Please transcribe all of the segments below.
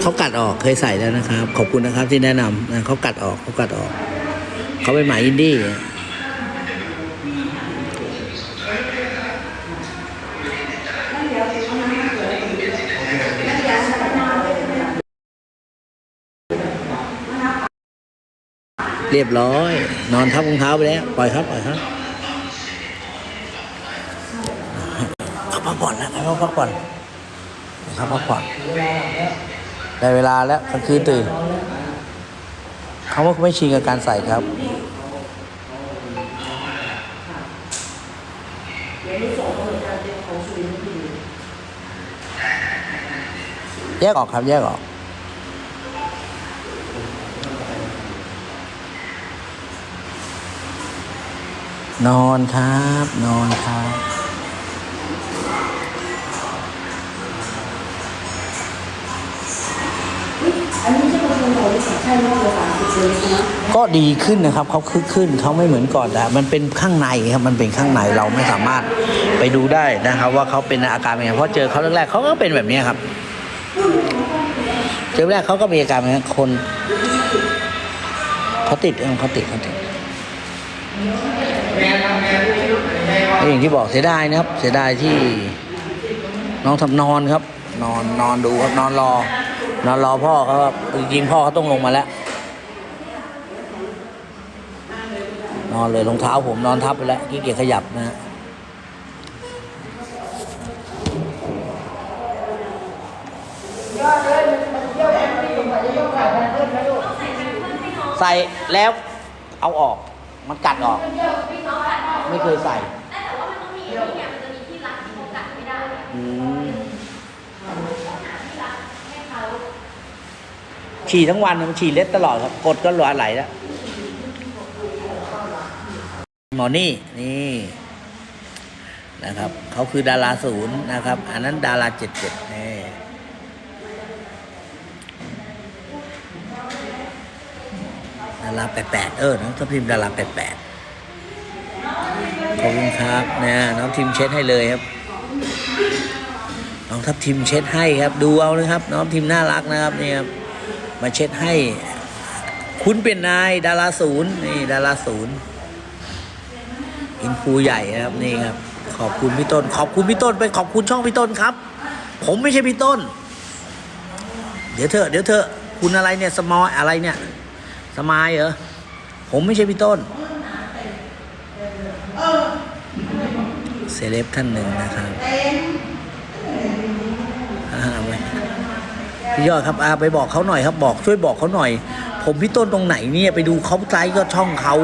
เขากัดออกเคยใส่แล้วนะครับ ขอบคุณนะครับที่แนะนำนะเขากัดออกเขากัดออก เขาเป็นหมาอินดี้เรียบร้อย นอนทับรองเท้าไปแล้ว ปล่อยครับ ปล่อยครับเขาพักผ่อนนะเขาพักผ่อน เขาพักผ่อนได้เวลาแล้วกลางคืนตื่นเขาว่าไม่ชินกับการใส่ครับแยกออกครับ แยกออก นอนครับ นอนครับ คนโตที่ใช่รอสามสิบเลยใช่ไหมก็ดีขึ้นนะครับเขาคึกขึ้นเขาไม่เหมือนก่อนแต่มันเป็นข้างในครับมันเป็นข้างในเราไม่สามารถไปดูได้นะครับ ว่าเขาเป็นอาการเป็นไงเพราะเจอเขาแรกๆเขาก็เป็นแบบนี้ครับ เจอแรกเขาก็มีอาการแบบนี้คนเขาติดเออเขาติดเขาติดอย่างที่บอกเสียดายนะครับ เสียดายที่น้องทำนอนครับ นอนนอนดูครับนอนรอ นอนรอพ่อเขาครับจริงพ่อเขาต้องลงมาแล้ว นอนเลยรองเท้าผมนอนทับไปแล้วขี้เกียจขยับนะฮะใส่แล้วเอาออกมันกัดออก ไม่เคยใส่ ฉี่ทั้งวันมันฉี่เล็ดตลอดครับกดก็หลไหลแล้วหมอนี่นี่นะครับเขาคือดาราศูนย์นะครับ อันนั้นดาราเจ็ดเจ็ดนี่ดาราแปดแปดเออน้องทัพทิมดาราแปดแปดขอบคุณครับนะน้องทิมเช็ดให้เลยครับ น้องทัพทิมเช็ดให้ครับ ดูเอานะครับ น้องทิมน่ารักนะครับนี่ครับ มาเช็ดให้ คุณเป็นนายดาราศูนย์นี่ดาราศูนย์อินฟูใหญ่นะครับนี่ครับ ขอบคุณพี่ต้น ขอบคุณพี่ต้นไปขอบคุณช่องพี่ต้นครับ ผมไม่ใช่พี่ต้น เดี๋ยวเถอะเดี๋ยวเถอะคุณอะไรเนี่ยสมอยอะไรเนี่ย สมายเหรอผมไม่ใช่พี่ต้นเซเลบท่านหนึ่งนะครับอ่าไว้ พี่ยอดครับอาไปบอกเขาหน่อยครับบอกช่วยบอกเขาหน่อย ผมพี่ต้นตรงไหนเนี่ยไปดูเขาไลฟ์ก็ช่องเขา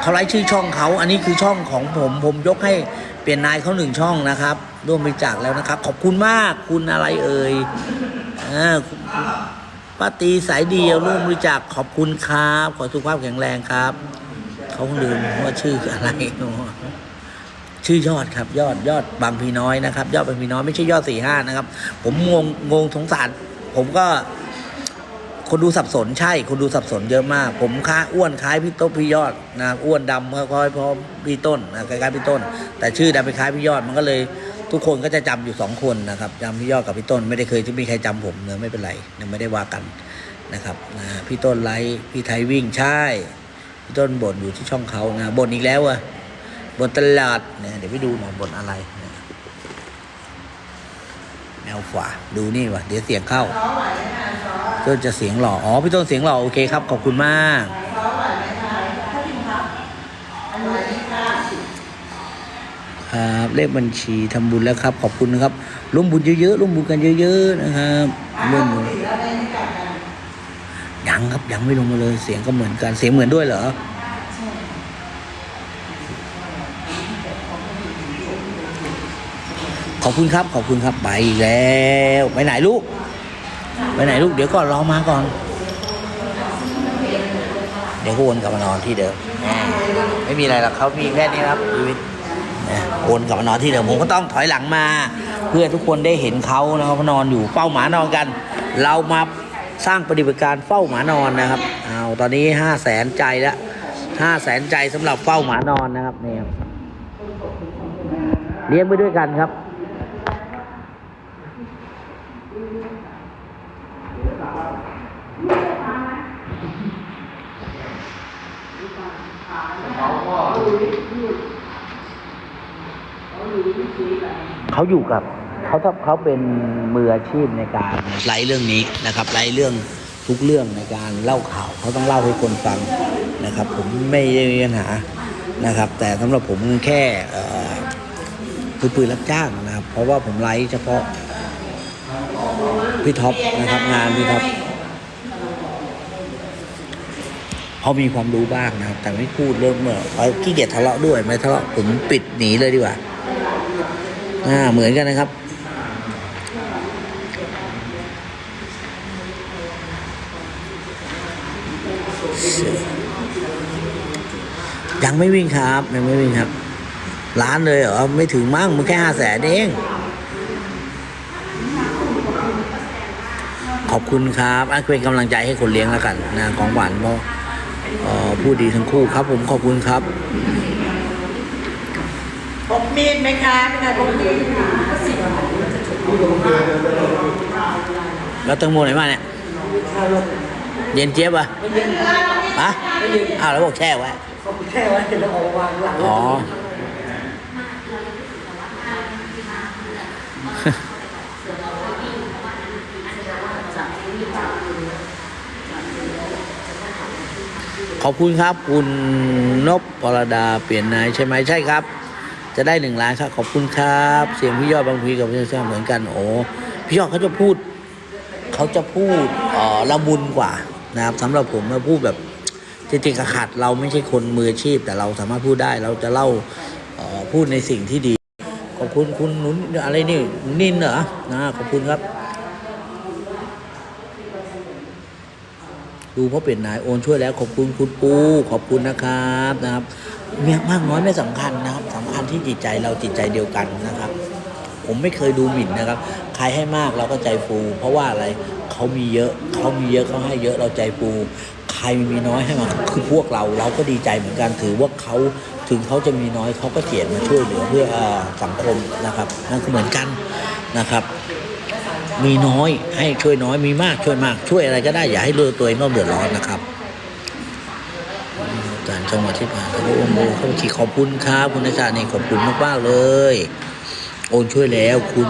เขาไลฟ์ชื่อช่องเขา อันนี้คือช่องของผมผมยกให้เปลี่ยนนายเขาหนึ่งช่องนะครับ ร่วมบริจาคแล้วนะครับ ขอบคุณมากคุณอะไรเอ่ยอ่าป้าตีสายเดียวร่วมบริจาคขอบคุณครับ ขอสุขภาพแข็งแรงครับเขาลืมว่าชื่ออะไรชื่อยอดครับ ยอดยอดบางพีน้อยนะครับ ยอดบางพีน้อยไม่ใช่ยอดสี่ห้านะครับ ผมงงงงสงสาร ผมก็ คนดูสับสนใช่ คนดูสับสนเยอะมาก ผมค้าอ้วนคล้ายพี่ต้นพี่ยอดนะอ้วนดำคล้ายพร้อมพี่ต้นนะคล้ายๆพี่ต้น แต่ชื่อดันไปคล้ายพี่ยอดมันก็เลย ทุกคนก็จะจำอยู่สองคนนะครับจำพี่ยอดกับพี่ต้น ไม่ได้เคยที่มีใครจำผมเนอะไม่เป็นไรยังไม่ได้ว่ากันนะครับนะพี่ต้นไลฟ์พี่ไทยวิ่งใช่พี่ต้นบ่นอยู่ที่ช่องเขานะบ่นอีกแล้วอะบ่นตลาดเนี่ยเดี๋ยวไปดูหน่อยบ่นอะไรนี่ย แนวขวาดูนี่วะเดี๋ยวเสียงเข้าก็จะเสียงหล่ออ๋อพี่ต้นเสียงหล่อโอเคครับขอบคุณมากครับเลขบัญชีทำบุญแล้วครับ ขอบคุณนะครับร่วมบุญเยอะๆร่วมบุญกันเยอะ ๆ นะครับร่วมบุญยังครับยังไม่ลงมาเลยเสียงก็เหมือนกันเสียงเหมือนด้วยเหรอ อบคุณครับ ขอบคุณครับไปแล้วไปไหนลูกไปไหนลูกเดี๋ยวก่อนรอมาก่อน เดี๋ยวก็วนกลับมานอนที่เดิมไม่มีอะไรหรอกเขามีแค่นี้ครับชีวิตนะวนกลับมานอนที่เดิมผมก็ต้องถอยหลังมา เพื่อทุกคนได้เห็นเขานะครับเขานอนอยู่เฝ้าหมานอนกัน เรามาสร้างปฏิบัติการเฝ้าหมานอนนะครับเอาตอนนี้ห้าแสนใจแล้วห้าแสนใจสำหรับเฝ้าหมานอนนะครับนี่ครับเลี้ยงไปด้วยกันครับ เขาอยู่กับเขาถ้าเขาเป็นมืออาชีพในการไล่เรื่องนี้นะครับไล่เรื่องทุกเรื่องในการเล่าข่าวเขาต้องเล่าให้คนฟังนะครับ ผมไม่ได้มีปัญหานะครับ แต่สำหรับผมแค่คือปืนรับจ้างนะครับ เพราะว่าผมไลฟ์เฉพาะพี่ท็อปนะครับ งานพี่ท็อปพอมีความรู้บ้างนะครับ แต่ไม่พูดเรื่องเมื่อขี้เกียจทะเลาะด้วยไม่ทะเลาะผมปิดหนีเลยดีกว่า อ่าเหมือนกันนะครับ ยังไม่วิ่งครับยังไม่วิ่งครับล้านเลยเหรอไม่ถึงมั้งมันแค่ห้าแสนเองขอบคุณครับอะเป็นกำลังใจให้คนเลี้ยงแล้วกันนะของหวานเพราะพูดดีทั้งคู่ครับ ผมขอบคุณครับ พกมีดไหมคะเป็นไงพกมีดแล้วแตังโมไหนมาเนี่ยเย็นเจี๊ยบอะฮะอ้าวแล้วบอกแช่ไว้แค่ไว้แล้วเอาวางหลังอ๋อขอบคุณครับ คุณนพปรดาเปลี่ยนนายใช่ไหมใช่ครับ จะได้หนึ่งล้านครับขอบคุณครับ เสียงพี่ยอดบางพีกับพี่ยอดเหมือนกันโอ้พี่ยอดเขาจะพูดเขาจะพูดเอ่อละมุนกว่านะครับสำหรับผมมาพูดแบบจริงๆขัดเราไม่ใช่คนมืออาชีพ แต่เราสามารถพูดได้เราจะเล่าพูดในสิ่งที่ดี ขอบคุณคุณนุนอะไรนี่นินเหรอนะขอบคุณครับ ดูเพราะเป็นนายโอนช่วยแล้ว ขอบคุณคุณปูขอบคุณนะครับนะครับ เมียมากน้อยไม่สำคัญนะครับสำคัญที่จิตใจเราจิตใจเดียวกันนะครับ ผมไม่เคยดูหมิ่นนะครับ ใครให้มากเราก็ใจฟู เพราะว่าอะไรเขามีเยอะเขามีเยอะเขาให้เยอะเราใจฟูใครมีน้อยให้มาคือพวกเราเราก็ดีใจเหมือนกันถือว่าเขาถึงเขาจะมีน้อยเขาก็เจียดมาช่วยเหลือเพื่ออสังคมนะครับนั่นคือเหมือนกันนะครับ มีน้อยให้ช่วยน้อยมีมากช่วยมากช่วยอะไรก็ได้อย่าให้เลือตัวเองต้องเดือดร้อนนะครับ จังหวัดที่ผ่านมาโอ้โหเขาบัญชีขอบคุณครับคุณอาจารย์นี่ขอบคุณมากๆเลย โอนช่วยแล้ว คุณ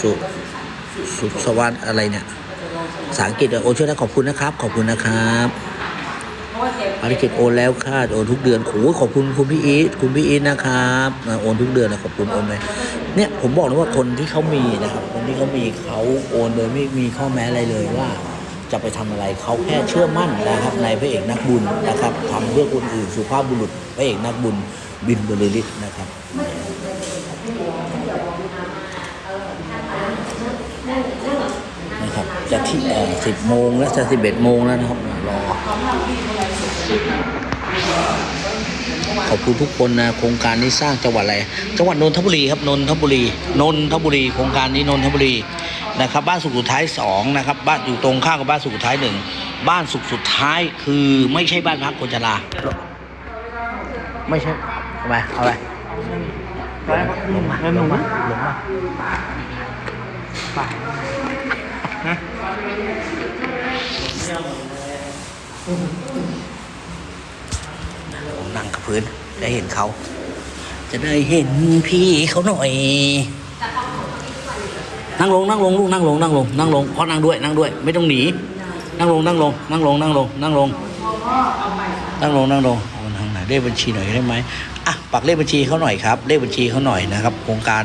สุสุสวัสดิ์อะไรเนี่ยภาษาอังกฤษโอนช่วยแล้วขอบคุณนะครับ ขอบคุณนะครับภารกิจโอนแล้วค่าโอนทุกเดือนโอ้ขอบคุณคุณพี่อีทคุณพี่อีทนะครับโอนทุกเดือนนะขอบคุณโอนไปเนี่ยผมบอกเลยว่าคนที่เขามีนะครับ คนที่เขามีเขาโอนโดยไม่มีข้อแม้อะไรเลยว่า จะไปทำอะไรเขาแค่เชื่อมั่นนะครับในพระเอกนักบุญนะครับทำเพื่อคนอื่นสุภาพบุรุษพระเอกนักบุญบินบริลิตนะครับนะครับจะที่เอ่อสิบโมงแล้วจะสิบเอ็ดโมงแล้วนะครับรอขอบคุณทุกคนนะโครงการนี้สร้างจังหวัดอะไรจังหวัดนนทบุรีครับนนทบุรีนนทบุรีโครงการนี้นนทบุรี นะครับบ้านสุขสุดท้ายสองนะครับบ้านอยู่ตรงข้ามกับบ้านสุขสุดท้ายหนึ่งบ้านสุขสุดท้ายคือไม่ใช่บ้านพักคนชราไม่ใช่เอาไปเอาไปลงมาลงมาลงมาผมนั่งกับพื้นได้เห็นเขา จะได้เห็นพี่เขาหน่อย นั่งลงนั่งลงลูกนั่งลงนั่งลงนั่งลงพ่อนั่งด้วยนั่งด้วย ไม่ต้องหนี นั่งลงนั่งลงนั่งลงนั่งลงนั่งลงนั่งลงนั่งลงเอาทางไหนเลขบัญชีหน่อยได้ไหมอะปักเลขบัญชีเขาหน่อยครับเลขบัญชีเขาหน่อยนะครับโครงการ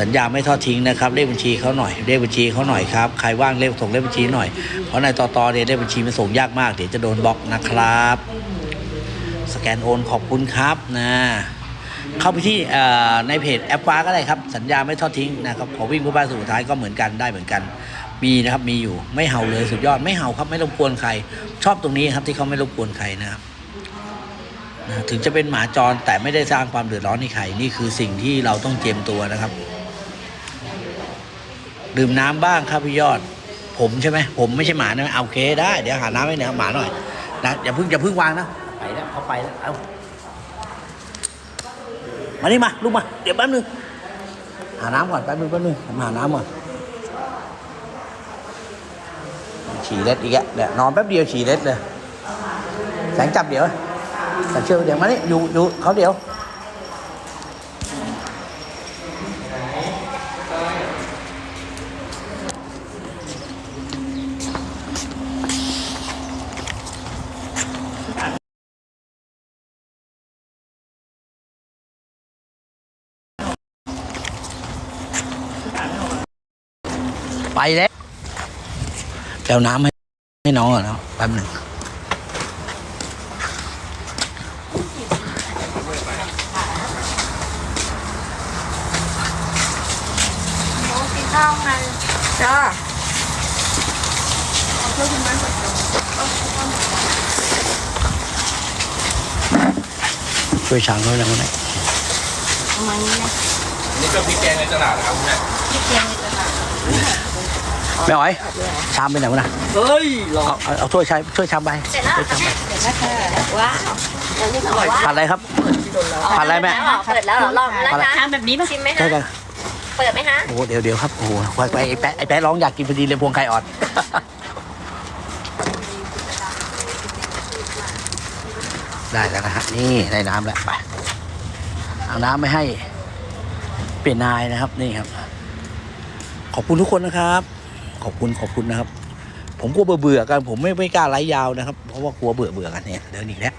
สัญญาไม่ทอดทิ้งนะครับเลขบัญชีเขาหน่อยเลขบัญชีเขาหน่อยครับใครว่างเลขส่งเลขบัญชีหน่อยเพราะในต่อตอเนี่ยเลขบัญชีมันส่งยากมากเดี๋ยวจะโดนบล็อกนะครับ สแกนโอนขอบคุณครับนะ เข้าไปที่ในเพจแอปฟ้าก็ได้ครับ สัญญาไม่ทอดทิ้งนะครับขอวิ่งเพื่อบ้านสุดท้ายก็เหมือนกันได้เหมือนกัน มีนะครับมีอยู่ไม่เห่าเลยสุดยอดไม่เห่าครับไม่รบกวนใคร ชอบตรงนี้ครับที่เขาไม่รบกวนใครนะครับถึงจะเป็นหมาจรแต่ไม่ได้สร้างความเดือดร้อนให้ใครนี่คือสิ่งที่เราต้องเตรียมตัวนะครับ ดื่มน้ำบ้างครับพี่ยอด ผมใช่ไหมผมไม่ใช่หมานะเอาเคได้ เดี๋ยวหาน้ำให้เนี่ยหมาหน่อยนะอย่าเพิ่งอย่าเพิ่งวางนะไปแล้วเขาไปแล้วเอา มานี่มาลูกมา เดี๋ยวแป๊บนึง หาน้ำก่อนแป๊บนึงแป๊บนึงผมหาน้ำก่อนฉี่เล็ดอีกแล้วเนี่ยนอนแป๊บเดียวฉี่เล็ดเลย แสงจับเดี๋ยวแต่เชื่อเดี๋ยวมานี่อยู่อยู่เขาเดี๋ยว แปลน้ำให้ให้น้องก่อนนะแป๊บหนึ่งกินข้าวไงจ้าช่วยช้างด้วยนะคุณแม่ประมาณนี้นะนี่ก็พริกแกงในตลาดนะครับคุณแม่ ที่เกียงในตลาด แม่อ๋อยชามไปไหนวะนะเฮ้ยหรอเอาเอาเอาถ้วยชามช่วยชามไปเสร็จแล้วช่วยชามไปเสร็จแล้วค่ะว้าวอันนี้อร่อยผัดอะไรครับผัดอะไรแม่เปิดแล้วเหรอลองแล้วอะไรนะทำแบบนี้ป่ะชิมไหมใช่คะกันเปิดไหมคะโอ้โหเดี๋ยวเดี๋ยวครับโอ้โหไปไปไอ้แป๊ะไอ้แป๊ะร้องอยากกินพอดีเลยพวงไข่อ่อนได้แล้วนะฮะนี่ได้น้ำแล้วไปเอาน้ำไม่ให้เปลี่ยนนายนะครับนี่ครับ ขอบคุณทุกคนนะครับ ขอบคุณขอบคุณนะครับ ผมกลัวเบื่อเบื่อกัน ผมไม่ไม่กล้าไล่ยาวนะครับ เพราะว่ากลัวเบื่อเบื่อกันเนี่ยเดินอีกแล้ว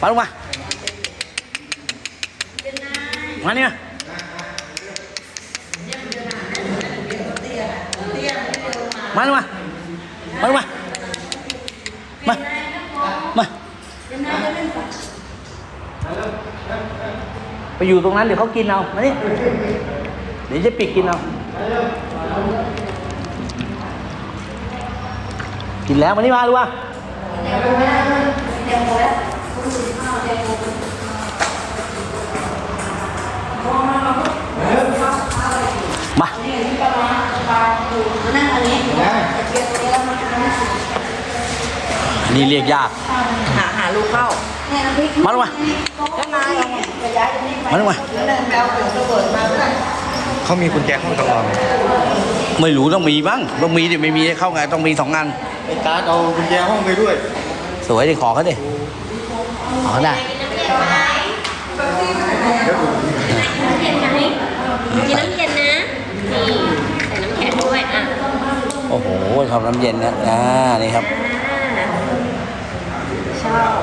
มาลงมามาเนี่ยมาลงมามาลงมา ไปอยู่ตรงนั้นเดี๋ยวเขากินเอามานี่เดี๋ยวจะปิดกินเอากินแล้วมานี่มาดูว่ามาอันนี้เรียกยาก หาหาลูกเข้ามาลงมา แล้วนายมาลงมาเขามีกุญแจห้องตลอดไม่รู้ต้องมีบ้างต้องมีดิไม่มีเข้าไงต้องมีสองงานไอ้การ์ดเอากุญแจห้องไปด้วย สวยดิขอเขาดิขอเขาได้เย็นไหมมีน้ำเย็นนะนี่ใส่น้ำแข็งด้วยอะโอ้โหทำน้ำเย็นนะอ่านี่ครับชอบ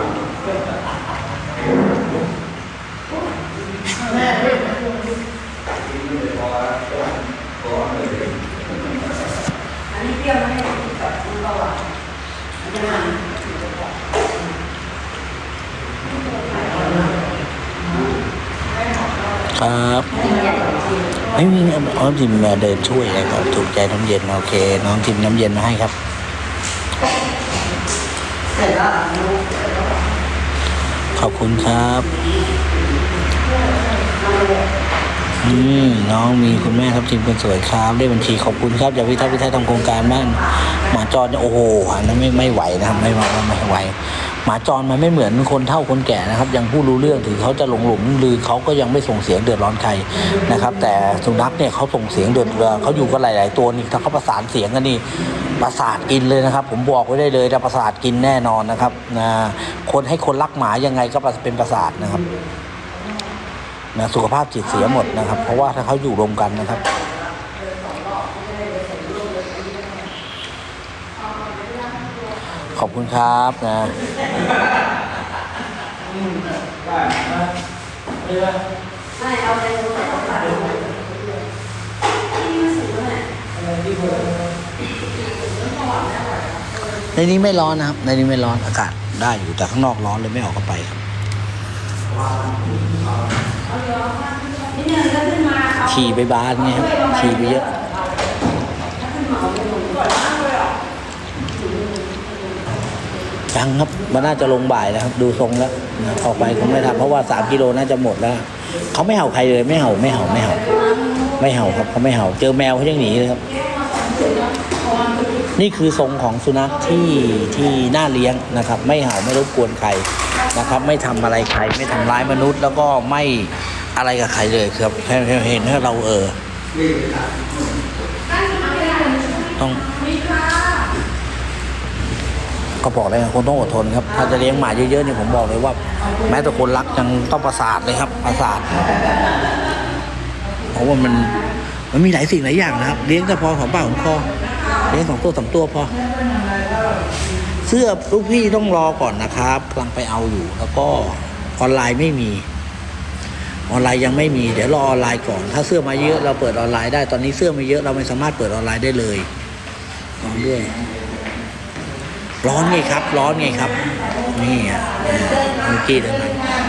ครับไม่มีอ๋อทิมมาเดินช่วยนะครับ ถูกใจน้ำเย็นโอเค น้องทิมน้ำเย็นมาให้ครับขอบคุณครับ อืมน้องมีคุณแม่ครับทีมคนสวยครับได้บัญชีขอบคุณครับจากพิทักษ์พิทักษ์ทำโครงการบ้านหมาจรเนี่ยโอ้โหอันนั้นไม่ไม่ไหวนะครับไม่ไหวไม่ไหวหมาจรมันไม่เหมือนคนเฒ่าคนแก่นะครับ ยังพูดรู้เรื่องถึงเขาจะหลงหลงลือเขาก็ยังไม่ส่งเสียงเดือดร้อนใครนะครับ แต่สุนัขเนี่ยเขาส่งเสียงเดือดร้อนเขาอยู่กันหลาย ๆ ตัวนี่ถ้าเขาประสานเสียงกันนี่ประสาทกินเลยนะครับ ผมบอกไว้ได้เลยนะประสาทกินแน่นอนนะครับนะคนให้คนรักหมายังไงก็เป็นประสาทนะครับ นะสุขภาพจิตเสียหมดนะครับ เพราะว่าถ้าเขาอยู่รวมกันนะครับ ขอบคุณครับนะในนี้ไม่ร้อนนะครับ ในนี้ไม่ร้อนอากาศได้อยู่แต่ข้างนอกร้อนเลยไม่ออกเข้าไปครับ ขี่ไปบ้านไงครับขี่ไปเยอะยังครับมันน่าจะลงบ่ายแล้วครับ ดูทรงแล้วนะออกไปคงไม่ทันเพราะว่าสามกิโลน่าจะหมดแล้วเขาไม่เห่าใครเลยไม่เห่าไม่เห่าไม่เห่า ไม่เห่าครับเขาไม่เห่า เจอแมวเขายังหนีเลยครับ นี่คือทรงของสุนัขที่ที่น่าเลี้ยงนะครับ ไม่เห่าไม่รบกวนใคร นะครับ ไม่ทำอะไรใครไม่ทำร้ายมนุษย์ แล้วก็ไม่อะไรกับใครเลยครับแค่เห็นให้เราเออต้องก็บอกเลยคนต้องอดทนครับ ถ้าจะเลี้ยงหมาเยอะๆเนี่ยผมบอกเลยว่า แม้แต่คนรักยังต้องประสาทเลยครับ ประสาทเพราะว่ามันมันมีหลายสิ่งหลายอย่างนะครับ เลี้ยงแต่พอของปาของคอเลี้ยงสองตัวสามตัวพอ เสื้อลูกพี่ต้องรอก่อนนะครับกำลังไปเอาอยู่ แล้วก็ออนไลน์ไม่มี ออนไลน์ยังไม่มี เดี๋ยวรอออนไลน์ก่อน ถ้าเสื้อมาเยอะเราเปิดออนไลน์ได้ ตอนนี้เสื้อมาเยอะเราไม่สามารถเปิดออนไลน์ได้เลยร้อนด้วย ร้อนไงครับ ร้อนไงครับ นี่อะเมื่อกี้เดิน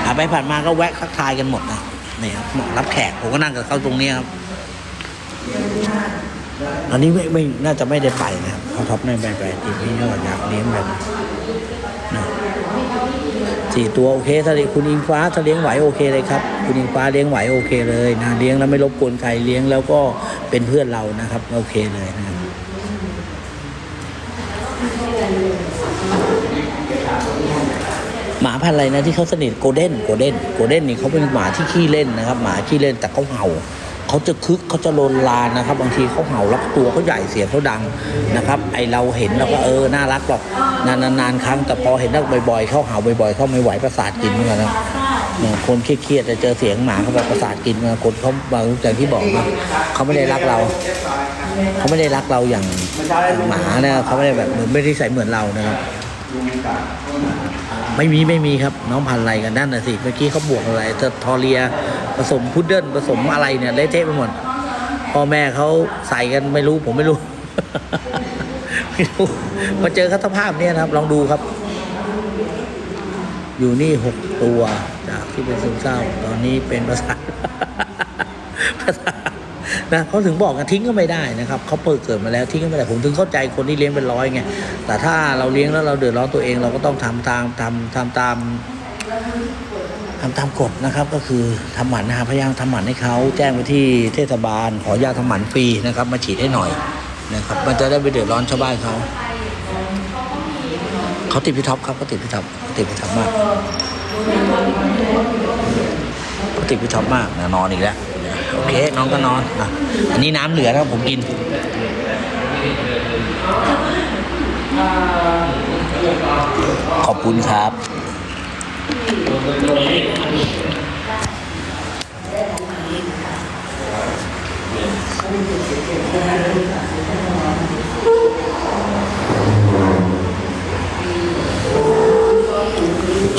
ผ่านไปผ่านมาก็แวะทักทายกันหมดนะนี่ครับรับแขกผมก็นั่งกับเขาตรงนี้ครับ อันนี้ไม่ไม่น่าจะไม่ได้ไปนะครับเขาท็อปไม่ไปไปทีมนี้ก็อยากเลี้ยงแบบนะสี่ตัวโอเคถ้าคุณอิงฟ้าถ้าเลี้ยงไหวโอเคเลยครับ คุณอิงฟ้าเลี้ยงไหวโอเคเลยนะเลี้ยงแล้วไม่รบกวนใครเลี้ยงแล้วก็เป็นเพื่อนเรานะครับ โอเคเลยนะหมาพันธุ์อะไรนะที่เขาสนิทโกลเด้นโกลเด้นโกลเด้นนี่เขาเป็นหมาที่ขี้เล่นนะครับ หมาขี้เล่นแต่เขาเห่า เขาจะคึกเขาจะโลนลานนะครับ บางทีเขาเห่าแล้วตัวเขาใหญ่เสียงเขาดังนะครับ ไอเราเห็นเราก็เออน่ารักหรอกนานๆนานครั้งแต่พอเห็นนักบ่อยๆ เข้าเห่าบ่อยๆ เข้าไม่ไหวประสาทกินเหมือนกันนะคนเครียดๆจะเจอเสียงหมาเขาแบบประสาทกินมาคนเขาบางอย่างที่บอกนะเขาไม่ได้รักเรา เขาไม่ได้รักเราอย่างหมานะเขาไม่ได้แบบเหมือนไม่ได้ใส่เหมือนเรานะครับ ไม่มีไม่มีครับ น้องพันอะไรกันนั่นน่ะสิเมื่อกี้เขาบวกอะไรเธอทอเรียผสมพุดเดิ้ลผสมอะไรเนี่ยเละเทะไปหมดพ่อแม่เขาใส่กันไม่รู้ผมไม่รู้ไม่รู้มาเจอเขาสภาพเนี้ยนะครับ ลองดูครับ อยู่นี่หกตัว จากที่เป็นซึมเศร้า ตอนนี้เป็นประสาทประสาท นะเขาถึงบอกกันทิ้งก็ไม่ได้นะครับเขาเปิดเกิดมาแล้วทิ้งก็ไม่ได้ผมถึงเข้าใจคนที่เลี้ยงเป็นร้อยไงแต่ถ้าเราเลี้ยงแล้วเราเดือดร้อนตัวเองเราก็ต้องทำตามทำทำตามทำตามกฎนะครับก็คือทำหมันนะครับพยายามทำหมันให้เขาแจ้งไปที่เทศบาล ขอยาทำหมันฟรีนะครับ มาฉีดให้หน่อยนะครับ มันจะได้ไปเดือดร้อนชาวบ้านเขาเขาติดพี่ท็อปครับเขาติดพี่ท็อปเขาติดพี่ท็อปมากเขาติดพี่ท็อปมากนะนอนอีกแล้ว โอเค น้องก็นอนอะอันนี้น้ำเหลือนะครับผมกินขอบคุณครับ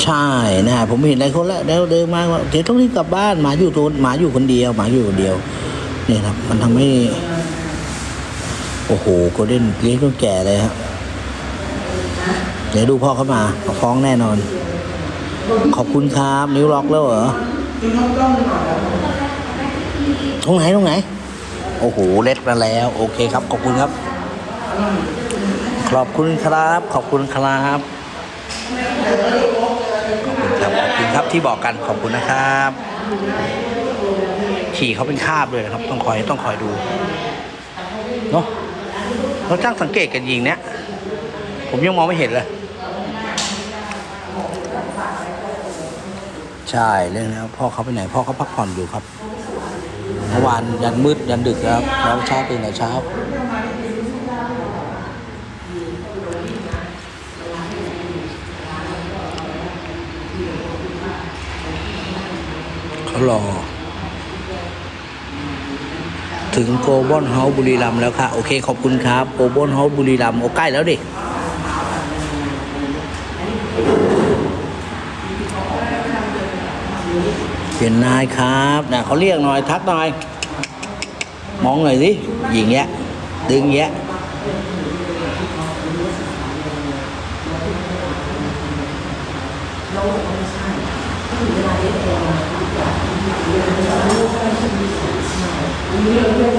ใช่นะฮะผมเห็นหลายคนแล้วเดินเดินมาเดี๋ยวต้องรีบกลับบ้านหมาอยู่ตัวหมาอยู่คนเดียวหมาอยู่คนเดียวนี่ครับ มันทำให้ โอ้โหโกลเด้นเลี้ยงจนแก่เลยครับเดี๋ยวดูพ่อเขามาเขาฟ้องแน่นอน ขอบคุณครับ นิ้วล็อกแล้วเหรอตรงไหนตรงไหน โอ้โหเล็ดมาแล้ว โอเคครับ ขอบคุณครับ ขอบคุณครับ ขอบคุณครับขอบ ครับที่บอกกันขอบคุณนะครับ ขี่เขาเป็นคาบเลยนะครับ ต้องคอยต้องคอยดูเนาะเราจ้างสังเกตกันยิงเนี้ยผมยังมองไม่เห็นเลยใช่เรื่องแล้วพ่อเขาไปไหนพ่อเขาพักผ่อนอยู่ครับเมื่อวานยันมืดยันดึกครับแล้วเช้าตื่นแต่เช้า รอถึงโกลบอลเฮาบุรีรัมแล้วค่ะ โอเค ขอบคุณครับโกลบอลเฮาบุรีรัมโอ้ใกล้แล้วดิเปลี่ยนนายครับนะเขาเรียกหน่อยทักหน่อย มองหน่อยสิยิงแยะเดืองแยะเราไม่ใช่ะดึงแยะ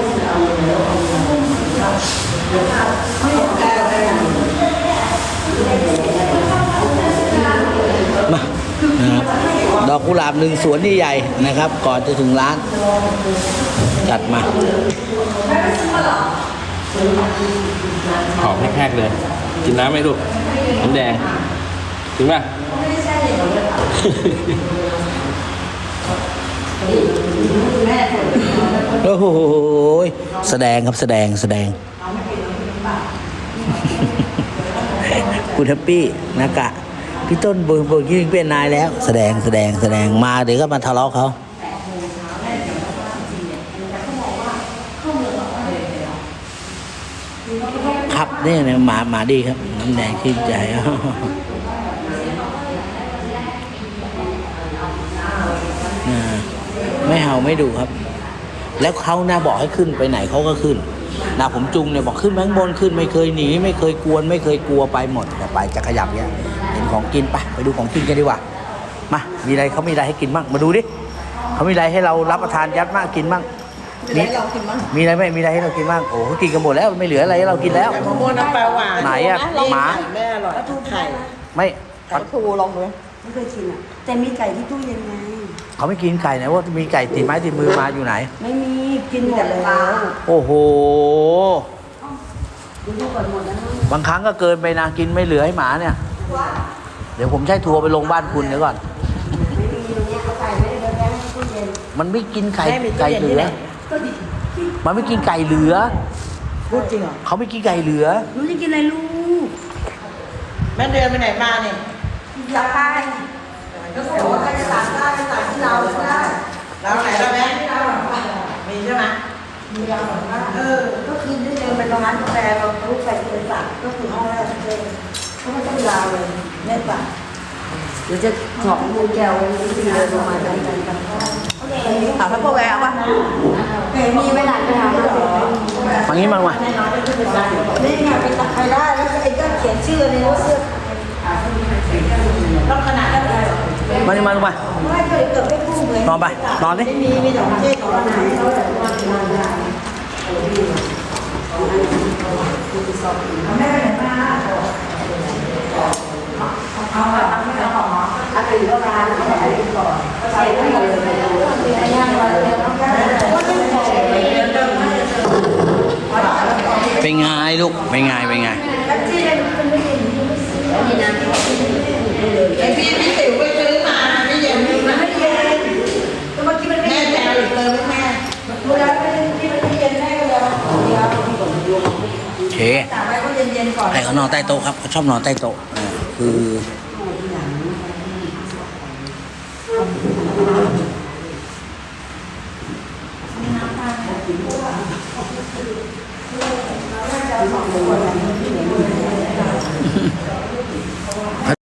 มานะครับดอกกุหลาบหนึ่งสวนใหญ่ๆนะครับ ก่อนจะถึงร้าน จัดมาหอมแห้งๆเลย กินน้ำไหมลูกน้ำแดงถึงป่ะ โอ้โหแสดงครับแสดงแสดง คุณแฮปปี้นะกะพี่ต้นบิร์เบิร์ยิ่งเป็นนายแล้ว แสดงแสดงแสดงมาเดี๋ยวก็มาทะเลาะเขาครับนี่นี่ยหมาหมาดีครับน้ำแดงชื่นใจนะไม่เห่าไม่ดุครับ แล้วเขานะบอกให้ขึ้นไปไหนเขาก็ขึ้นนะผมจุงเนี่ยบอกขึ้นไปข้างบนขึ้นไม่เคยหนี ไม่เคยกวน ไม่เคยกลัวไปหมดแต่ไปจะขยับเนี่ยเห็นของกินไปไปดูของกินกันดีกว่ามามีอะไรเขามีอะไรให้กินบ้างมาดูดิเขามีอะไรให้เรารับประทานยัดมากกินบ้างมีมีอะไรไหมมีอะไรให้เรากินบ้างโอ้เขากินกันหมดแล้วไม่เหลืออะไรให้เรากินแล้วมะม่วงน้ำปลาหวานไหนอะหมาแม่อร่อยไข่ไม่ไข่ทูลองดูไม่เคยกินอะแต่มีไก่ที่ตู้เย็นไง เขาไม่กินไก่ไหนว่ามีไก่ติดไม้ติดมือมาอยู่ไหน ไม่มีกินหมดแล้วโอ้โห ดูดูก่อนหมดแล้วนะบางครั้งก็เกินไปนะกินไม่เหลือให้หมาเนี่ย เดี๋ยวผมใช้ทัวร์ไปลงบ้านคุณเดี๋ยวก่อน ไม่มีตรงเนี้ยเอาไก่ไม่ได้ไปแพ้ให้ตู้เย็นมันไม่กินไก่แม่มีตู้ไก่เย็นเหลืที่อไหนก็ดิมันไม่กินไก่เหลือ พูดจริงเหรอเขาไม่กินไก่เหลือรู้จะกินอะไรลูกแม่เดือนไปไหนมาเนี่ย อยากไป ก็บอกว่าใครจะสั่งได้ก็สั่งที่เราได้เราไหนเราแม่มีใช่ไหมเออ ก็คือได้เดินไปตรงร้านกาแฟเรารู้ใครจะไปสั่งก็คือห้องแรกเลยก็ไม่ต้องยาวเลยเนี่ยป่ะเดี๋ยวจะสอบมูแก้ววิธีเดินลงมาจากกันกันถามพระพ่อแววป่ะมีเวลาไปหาหมอมางี้มามานี่ไงไปตัดไปได้แล้วไอ้ก็เขียนชื่อในรถเสื้อต้องขนาดนั้นเลย มานี่มาลงมาไม่เคยเกิดไม่พูดเลยนอนไป นอนดิไม่มีมีแต่ประเทศของเราไหนเป็นไงลูก เป็นไง เป็นไงไอพี่พี่ติ๋วไป โอเคให้เขานอนใต้โต๊ะครับเขาชอบนอนใต้โต๊ะคือ